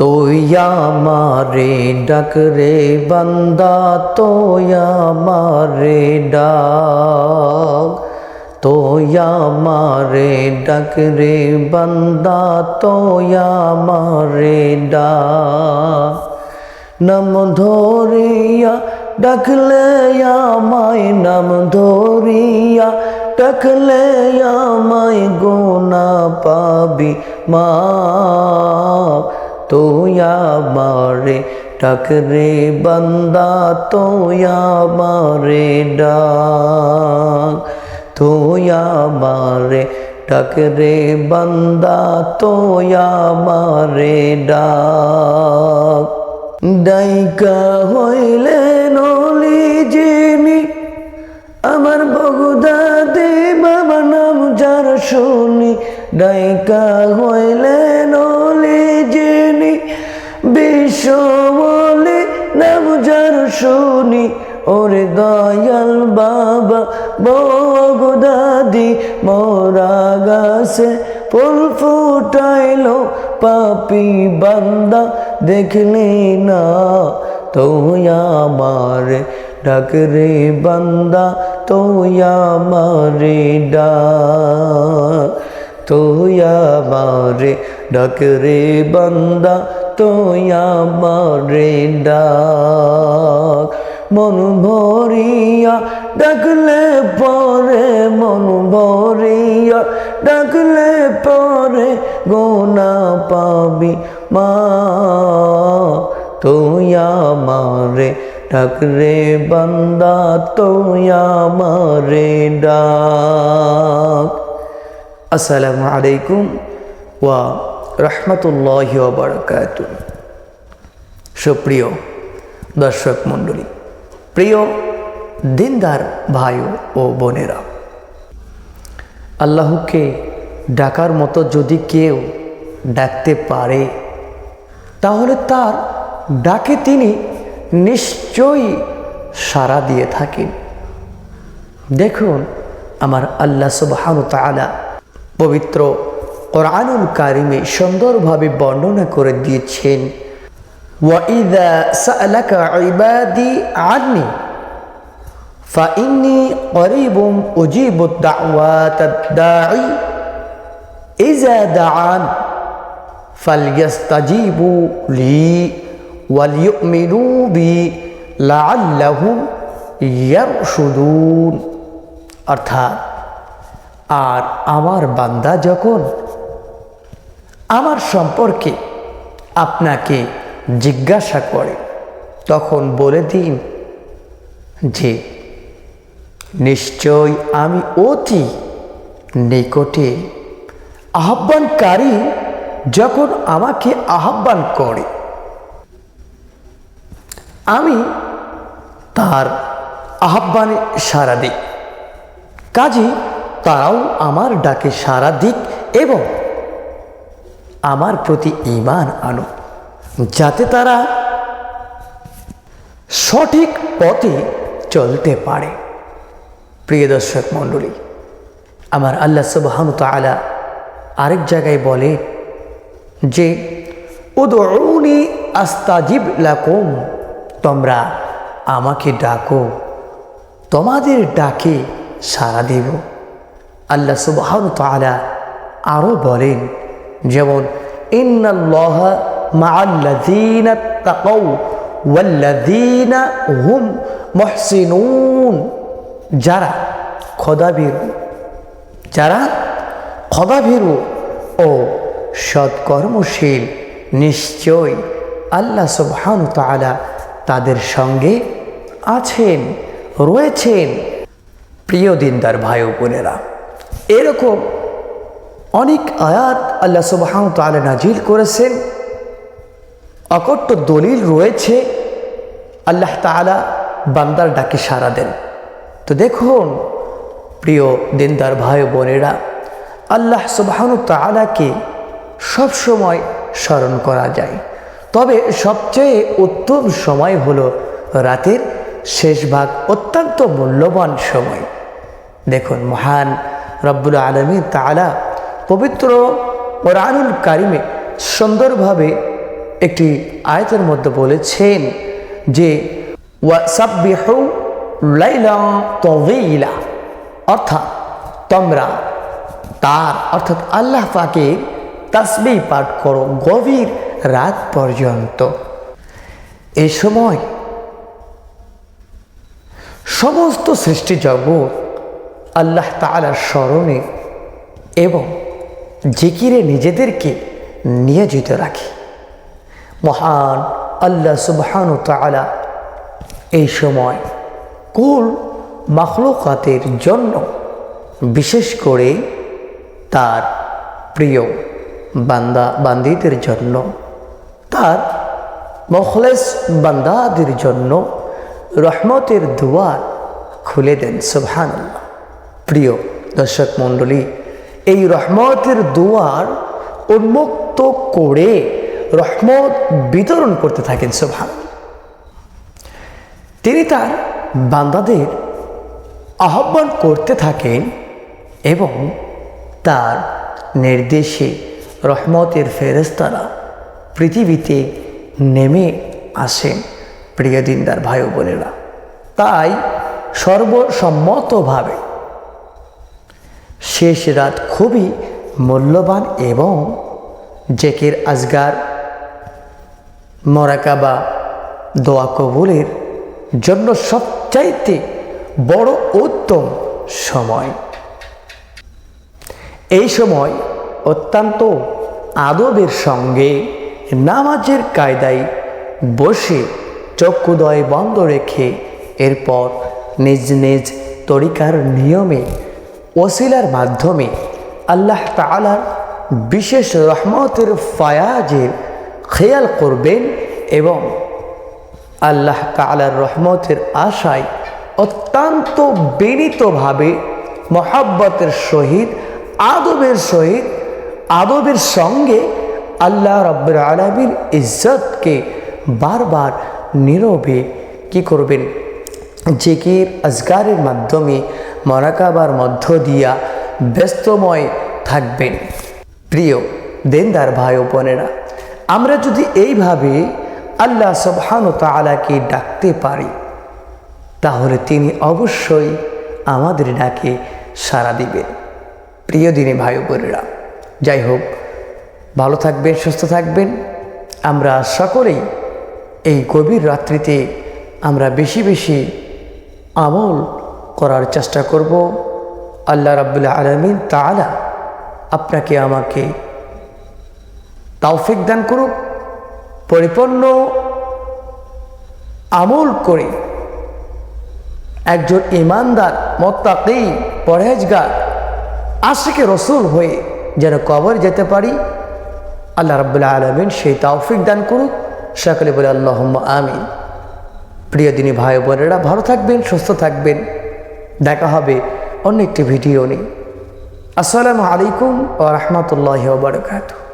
তোয়া মারে ডাক রে বান্দা তোয়া মারে ডাক। তোয়া মারে ডাক রে বান্দা তোয়া মারে ডাক। নাম ধরিয়া ডাকলে আমায়, নাম ধরিয়া ডাকলে আমায় গোনা পাবি মা। তোয়া মারে ডাক রে বান্দা মারে ডাক। তোয়া মারে ডাক রে বান্দা মারে ডাক। ডাইকা হইলে নলি জিনি, আমার বগুদা দে বাবা নাম যার শুনি। ডাইকা হইলে শুনি, ওরে দয়াল বাবা বগুদাদি মোরা গাছে ফুল ফুটাইলো, পাপি বান্দা দেখলি না তোয়া মারে ডাক বান্দা তোয়া মারে ডাক তোয়া মারে ডাক রে বান্দা তোয়া মারে ডাক। মন ভরিয়া ডাকলে পরে, মন ভরিয়া ডাকলে পরে গোনা পাবি মা। মারে ডাকরে বান্দা তোয়া মারে ডাক। আসসালামু আলাইকুম ওয়া রহমতুল্লাহ বারকাত সুপ্রিয় দর্শক মণ্ডলী, প্রিয় দিনদার ভাই ও বোনেরা, আল্লাহকে ডাকার মতো যদি কেউ ডাকতে পারে, তাহলে তার ডাকে তিনি নিশ্চয়ই সাড়া দিয়ে থাকেন। দেখুন, আমার আল্লাহ সুবহান তালা পবিত্র কোরআনুল কারিমে সুন্দরভাবে বর্ণনা করে দিয়েছেন। অর্থাৎ আর আমার বান্দা যখন আমার সম্পর্কে আপনাকে জিজ্ঞাসা করে, তখন বলে দিন যে, নিশ্চয় আমি অতি নিকটে আহ্বানকারী যখন আমাকে আহ্বান করে। আমি তার আহ্বানে সারা দিই। কাজে তারাও আমার ডাকে সারা দিক এবং আমার প্রতি ইমান আনো। যাতে তারা সঠিক পথে চলতে পারে। প্রিয় দর্শক মণ্ডলী, আমার আল্লাহ সুবাহন তালা আরেক জায়গায় বলে যে উদৌনি আস্তাজিব লাকুম, তোমরা আমাকে ডাকো, তোমাদের ডাকে সাড়া দেব। আল্লাহ সুবাহন তালা আরও বলেন যেমন যারা খদাভীরু যারা খদাভীরু ও সৎকর্মশীল, নিশ্চয় আল্লাহ সুবহান তালা তাদের সঙ্গে আছেন, রয়েছেন। প্রিয় দিনদার ভাই বোনেরা, এরকম অনেক আয়াত আল্লাহ সুবহান তালা নাজিল করেছেন। অকট্ট দলিল রয়েছে, আল্লাহ তালা বান্দার ডাকে সাড়া দেন। তো দেখুন, প্রিয় দিনদার ভাই বোনেরা, আল্লাহ সুবাহন তালাকে সবসময় স্মরণ করা যায়। তবে সবচেয়ে উত্তম সময় হলো রাতের শেষ ভাগ অত্যন্ত মূল্যবান সময়। দেখুন, মহান রব্বুল আলমী তালা পবিত্র কোরআনুল কারিমে সুন্দরভাবে একটি আয়তের মধ্যে বলেছেন যে লাইলা অর্থাৎ তোমরা তার, অর্থাৎ আল্লাহ পাকে তাসবি পাঠ করো গভীর রাত পর্যন্ত। এ সময় সমস্ত সৃষ্টি জগৎ আল্লাহ তালার স্মরণে এবং জিকিরে নিজেদেরকে নিয়োজিত রাখে। মহান আল্লাহ সুবহান তালা এই সময় কুল মাখলুকাতের জন্য বিশেষ করে তার প্রিয় বান্দা, বান্দিদের জন্য, তার মখলেস বান্দাদের জন্য রহমতের দুয়ার খুলে দেন। সুবহান প্রিয় দর্শক মণ্ডলী এই রহমতের দুয়ার উন্মুক্ত করে রহমত বিতরণ করতে থাকেন সুবহান তিনি তার বান্দাদের আহ্বান করতে থাকেন এবং তার নির্দেশে রহমতের ফেরেস্তারা পৃথিবীতে নেমে আসেন, প্রিয় দিনদার ভাই বোনেরা। তাই সর্বসম্মতভাবে শেষ রাত খুবই মূল্যবান এবং জেকের আজগার মরাকাবা দোয়া কবুলের জন্য সবচাইতে বড় উত্তম সময়। এই সময় অত্যন্ত আদবের সঙ্গে নামাজের কায়দায় বসে চক্ষুদয় বন্ধ রেখে এরপর নিজ নিজ তরিকার নিয়মে ওসিলার মাধ্যমে আল্লাহ তালার বিশেষ রহমতের ফায়াজের খেয়াল করবেন এবং আল্লাহ তালার রহমতের আশায় অত্যন্ত বিনীতভাবে মহাব্বতের সহিত, আদবের সহিত, আদবের সঙ্গে আল্লাহ রব্বুর আলমীর ইজ্জতকে বারবার নীরবে কি করবেন? জিকির, আজগারের মাধ্যমে মরাকাবার মধ্য দিয়া ব্যস্তময় থাকবেন। প্রিয় দেনদার ভাই বোনেরা, আমরা যদি এইভাবে আল্লাহ সবহান তালাকে ডাকতে পারি, তাহলে তিনি অবশ্যই আমাদের ডাকে সাড়া দিবেন। প্রিয় দিনে ভাই বোনেরা, যাই হোক, ভালো থাকবেন, সুস্থ থাকবেন। আমরা সকলেই এই গভীর রাত্রিতে আমরা বেশি বেশি আমল করার চেষ্টা করব। আল্লাহ রাবুল্লাহ আলমিন তালা আপনাকে আমাকে তাওফিক দান করুক, পরিপূর্ণ আমল করে একজন ইমানদার মত্তাকি, পরহেজগার, আশিকে রসুল হয়ে যেন কবর যেতে পারি। আল্লাহ রাবুল্লাহ আলমিন সেই তাওফিক দান করুক। সকলে বলে আল্লাহ আমিন। প্রিয় দিনী ভাই বোনেরা, ভালো থাকবেন, সুস্থ থাকবেন। দেখা হবে অন্য একটি ভিডিও নিয়ে। আসসালামু আলাইকুম ও রহমতুল্লাহ বারকাতু